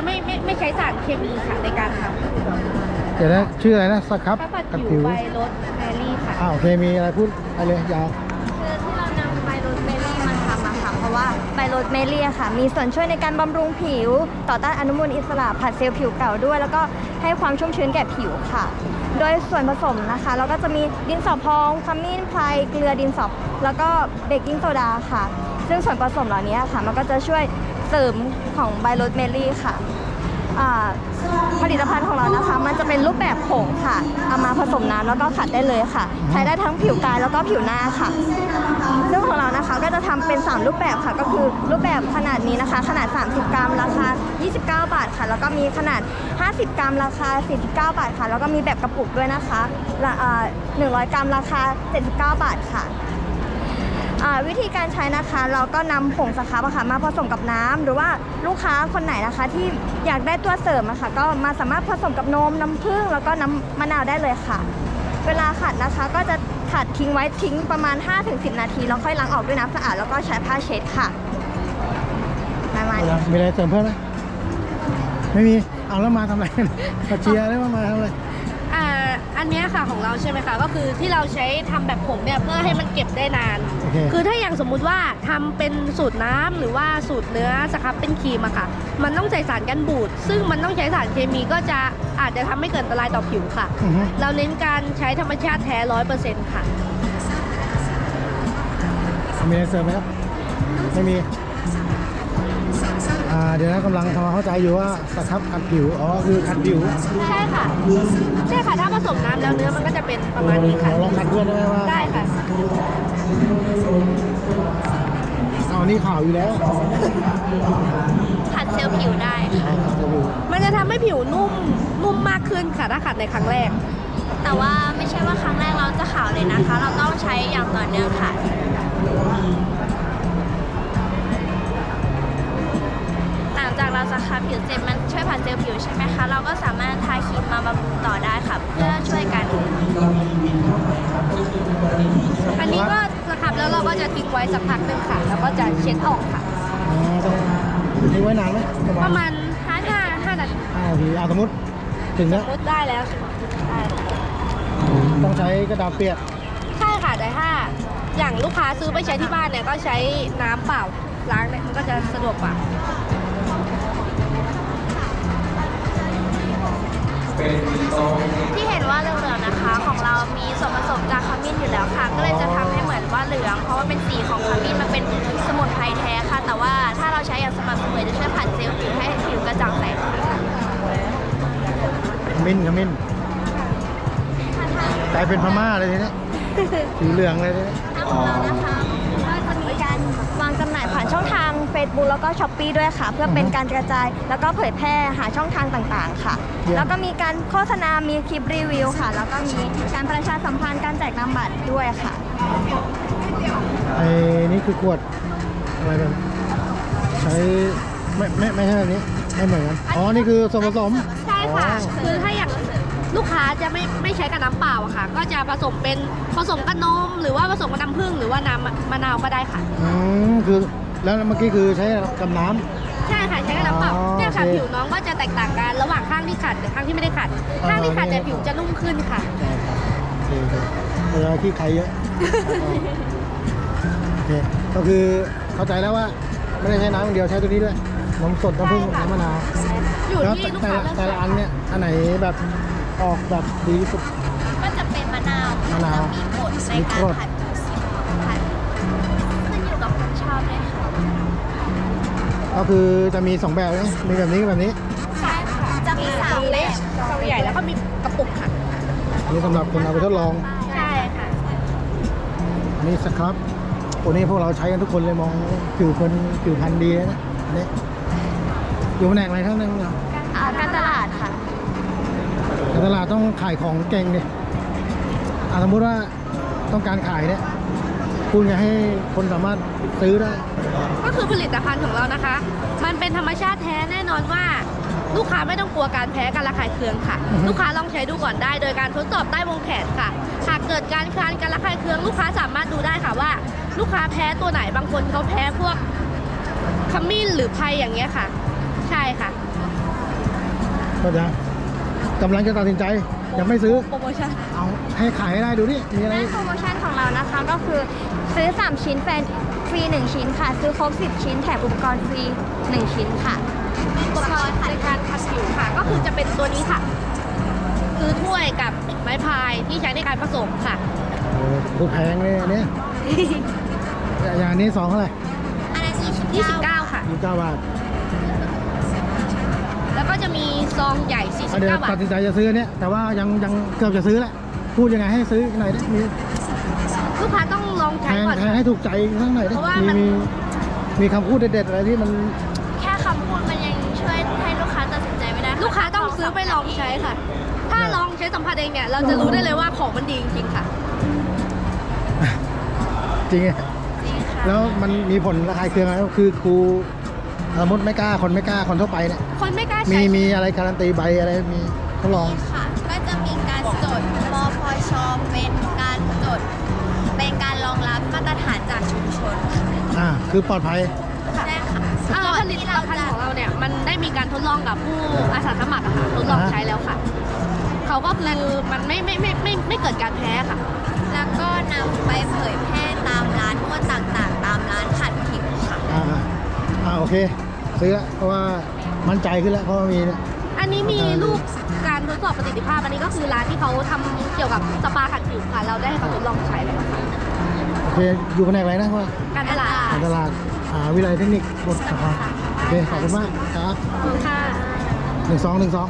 จะไม่ไม่ไม่ใช้สารเคมีค่ะในการทเดี๋ยวนะชื่ออะไรนะสครับำข้าวผัดกัดผิผิววใบรสแมรี่ค่ะ อ้าวโอเคมีอะไรพูดไปเลยยาว คือที่เรานำไบโรสเมลี่มาทำอะค่ะเพราะว่าไบโรสเมลี่อะค่ะ มีส่วนช่วยในการบำรุงผิว ต่อต้านอนุมูลอิสระผัดเซลล์ผิวเก่าด้วย แล้วก็ให้ความชุ่มชื้นแก่ผิวค่ะ โดยส่วนผสมนะคะเราก็จะมีดินสอพองขมิ้นไพรเกลือดินสอแล้วก็เบกกิ้งโซดาค่ะ ซึ่งส่วนผสมเหล่านี้ค่ะ มันก็จะช่วย เสริมของไบโรสเมลี่ค่ะผลิตภัณฑ์ของเรานะคะ มันจะเป็นรูปแบบผงค่ะ เอามาผสมน้ำแล้วก็ขัดได้เลยค่ะ ใช้ได้ทั้งผิวกายแล้วก็ผิวหน้าค่ะ ซึ่งของเรานะคะก็จะทำเป็น 3 รูปแบบค่ะ ก็คือรูปแบบขนาดนี้นะคะ ขนาด 30 กรัมราคา 29 บาทค่ะ แล้วก็มีขนาด 50 กรัมราคา 49 บาทค่ะ แล้วก็มีแบบกระปุกด้วยนะคะละอ่า100 กรัมราคา 79 บาทค่ะ วิธีการใช้นะคะ เราก็นำผงสครับอะค่ะมาผสมกับน้ำหรือว่าลูกค้าคนไหนนะคะ ที่อยากได้ตัวเสริมอะค่ะ ก็มาสามารถผสมกับนมน้ำผึ้งแล้วก็น้ำมะนาวได้เลยค่ะ เวลาขัดนะคะก็จะขัดทิ้งไว้ทิ้งประมาณ 5-10 นาทีแล้วค่อยล้างออกด้วยน้ำสะอาดแล้วก็ใช้ผ้าเช็ดค่ะประมาณนี้มีอะไรเสริมเพิ่มไหมไม่มีเอาแล้วมาทำอะไรกันมาเชียร์หรือว่ามาทำอะไรอ่า อันเนี้ยค่ะของเราใช่ไหมคะก็คือที่เราใช้ทำแบบผงเนี่ยเพื่อให้มันเก็บได้นาน โอเค คือถ้าอย่างสมมุติว่าทำเป็นสูตรน้ำหรือว่าสูตรเนื้อสครับเป็นครีมอะค่ะ มันต้องใส่สารกันบูดซึ่งมันต้องใช้สารเคมีก็จะอาจจะทำให้เกิดอันตรายต่อผิวค่ะ อือฮึเราเน้นการใช้ธรรมชาติแท้ร้อยเปอร์เซ็นต์ค่ะ มีอะไรเสริมไหมครับ ไม่มีอ่า เดี๋ยวนะกำลังทำความเข้าใจอยู่ว่าสครับขัดผิว อ๋อ คือขัดผิวใช่ค่ะ ใช่ค่ะ ถ้าผสมน้ำแล้วเนื้อมันก็จะเป็นประมาณนี้ค่ะลองขัดด้วยได้ไหมว่าได้ค่ะ เอานี่ข่าวอยู่แล้วขัดเซลล์ผิวได้ค่ะขัดผิวมันจะทำให้ผิวนุ่มนุ่มมากขึ้นค่ะถ้าขัดในครั้งแรก แต่ว่าไม่ใช่ว่าครั้งแรกเราจะขาวเลยนะคะ เราต้องใช้อย่างต่อเนื่องค่ะ จากเราสครับผิวเสร็จมันช่วยผัดเซลล์ผิวใช่ไหมคะ เราก็สามารถทาครีมมาบำรุงต่อได้ค่ะ เพื่อช่วยกัน อันนี้ก็นะครับแล้วเราก็จะทิ้งไว้สักพักหนึ่งค่ะ แล้วก็จะเช็ดออกค่ะอ๋อต้องทิ้งไว้นานไหมประปมาณระมาณห้าห้าห้านาทีห้านาทีเอาสมมติถึงแล้วลดได้แล้วใช่ไหมได้ต้องใช้กระดาษเปียกใช่ค่ะแต่ถ้าอย่างลูกค้าซื้อไปใช้ที่บ้านเนี่ยก็ใช้น้ำเปล่าล้างเนี่ยมันก็จะสะดวกกว่า ที่เห็นว่าเหลืองๆนะคะ ของเรามีส่วนผสมจากขมิ้นอยู่แล้วค่ะ ก็เลยจะทำให้เหมือนว่าเหลือง เพราะว่าเป็นสีของขมิ้นมันเป็นสมุนไพรแท้ค่ะ แต่ว่าถ้าเราใช้อย่างสม่ำเสมอจะช่วยผัดเซลล์ผิวให้ผิวกระจ่างใสขึ้นค่ะขมิ้นขมิ้นกลายเป็นพม่าเลยทีนี้สีเหลืองเลยทีนี้ทางของเรานะคะก็จะมีการวางจำหน่ายผ่านช่องทาง Facebook แล้วก็ s h อ p e e ด้วยค่ะ เพื่อเป็นการกระจาย แล้วก็เผยแพร่หาช่องทางต่างๆ ค่ะแล้วก็มีการโฆษณา มีคลิปรีวิวค่ะ แล้วก็มีการประชาสัมพันธ์การแจกนามบัตรด้วยค่ะ ไอ้นี่คือขวดอะไรแบบใช้ไม่ไม่ไม่ใช่แบบนี้ไม่เหมือนกันอ๋อนี่คือส่วนผสมใช่ค่ะ อ๋อคือถ้าอย่างลูกค้าจะไม่ไม่ใช้กับน้ำเปล่าอะค่ะ ก็จะผสมเป็นผสมกับนม หรือว่าผสมกับน้ำผึ้งหรือว่าน้ำมะนาวก็ได้ค่ะ อืมคือ แล้วเมื่อกี้คือใช้กับน้ำ ใช่ค่ะใช้กับน้ำเปล่าอ๋อเนี่ยค่ะโอเคผิวน้องก็จะแตกต่างกันระหว่างข้างที่ขัดกับข้างที่ไม่ได้ขัด อ๋อ ข้างที่ขัดเนี่ยนี่ผิวจะนุ่มขึ้นค่ะ ใช่ครับโอเคครับเวลาที่ใครเยอะ โอเค ก็คือเข้าใจแล้วว่าไม่ได้ใช้น้ำอย่างเดียวใช้ตัวนี้ด้วยนมสดน้ำผึ้งใช่ค่ะ น้ำมะนาวอยู่แล้วที่ลูกแต่ค้าละเลือกแต่ละอันเนี่ยอันไหนแบบออกแบบดีที่สุด ก็จะเป็นมะนาวมะนาวมีกรดในมีการกรดผัดผัด ก็คือจะมีสองแบบนะมีแบบนี้กับแบบนี้ใช่ค่ะจะมีสามซองแบเล็กบซองใหญ่แล้วก็มีกระปุกค่ะอันนี้สำหรับคนเอาไปทดลองใช่ค่ะอันนี้สครับตัวนี้พวกเราใช้กันทุกคนเลยมองผิวคนผิวพรรณดีนะอันนี้อยู่แผนกอะไรครับเนี่ยอ่าการตลาดค่ะการตลาดต้องขายของเก่งดิอะสมมติว่าต้องการขายเนี่ย พูดไงให้คนสามารถซื้อได้ ก็คือผลิตภัณฑ์ของเรานะคะ มันเป็นธรรมชาติแท้แน่นอนว่า ลูกค้าไม่ต้องกลัวการแพ้การระคายเคืองค่ะ อือฮึ ลูกค้าลองใช้ดูก่อนได้โดยการทดสอบใต้วงแขนค่ะ หากเกิดการคลานการระคายเคืองลูกค้าสามารถดูได้ค่ะว่า ลูกค้าแพ้ตัวไหนบางคนเขาแพ้พวกขมิ้นหรือไพรอย่างเงี้ยค่ะ ใช่ค่ะ ก็จะกำลังจะตัดสินใจ ยังไม่ซื้อ โปรโมชั่น เอาให้ขายให้ได้ดูนี่มีอะไรและโปรโมชั่นของเรานะคะก็คือซื้อ 3 ชิ้นแฟนฟรี 1 ชิ้นค่ะ ซื้อครบ 10 ชิ้นแถมอุปกรณ์ฟรี 1 ชิ้นค่ะ อุปกรณ์ในการขัดผิวค่ะ ก็คือจะเป็นตัวนี้ค่ะ คือถ้วยกับไม้พายที่ใช้ในการผสมค่ะ โอ้โหแพงเลยอันเนี้ยอย่างอันนี้สองเท่าไหร่อันนั้น29 ค่ะ ยี่สิบเก้าบาทแล้วก็จะมี ซองใหญ่อะเดี๋ยว49บาตัทดสินใจจะซื้ออันเนี้ยแต่ว่ายังยังเกือบจะซื้อแหละพูดยังไงให้ซื้อหน่อยดิมีลูกค้าต้องลองแทใช้งก่อน แทงให้ถูกใจสักหน่อยดิเพราะว่ามีมัน มีมีคำพูดเด็ดๆอะไรที่มันแค่คำพูดมันยังช่วยให้ลูกค้าตัดสินใจไม่ได้ะลูกค้าต้องซื้อไปลองใช้ค่ะ ถ้าลองใช้สัมผัสเองเนี่ย เราจะรู้ได้เลยว่าของมันดีจริงๆค่ะ จริงไงจริงค่ะแล้วมันมีผลระคายเคืองอะไรก็คือครู สมมติไม่กล้าคนไม่กล้าคนทั่วไปเนี่ยคนไม่กล้ามีใช้มีอะไรการันตีใบอะไรมีทดลอง ค่ะ ก็จะมีการจดมพชเป็นการจด เป็นการรองรับมาตรฐานจากชุมชนอ่าคือปลอดภัย ใช่ค่ะอ่าผลิตภัณฑ์ของเราเนี่ยมันได้มีการทดลองกับผู้อาสาสมัครอะค่ะทดลองใช้แล้วค่ะ เขาก็คือมันไม่ไม่ไม่ไม่ไม่เกิดการแพ้ค่ะ เค ซื้อละเพราะว่ามั่นใจขึ้นแล้วเพราะว่ามีเนี่ย อันนี้มีรูปการทดสอบประสิทธิภาพ อันนี้ก็คือร้านที่เขาทำเกี่ยวกับสปาขัดผิวค่ะ เราได้ให้เขาทดลองใช้แล้วค่ะโอเค อยู่แผนกอะไรนะว่าการตลาดการตลาดอ่าวิไลเทคนิคบทสาขาโอเค ขอบคุณมากครับ ขอบคุณค่ะ หนึ่งสองหนึ่งสอง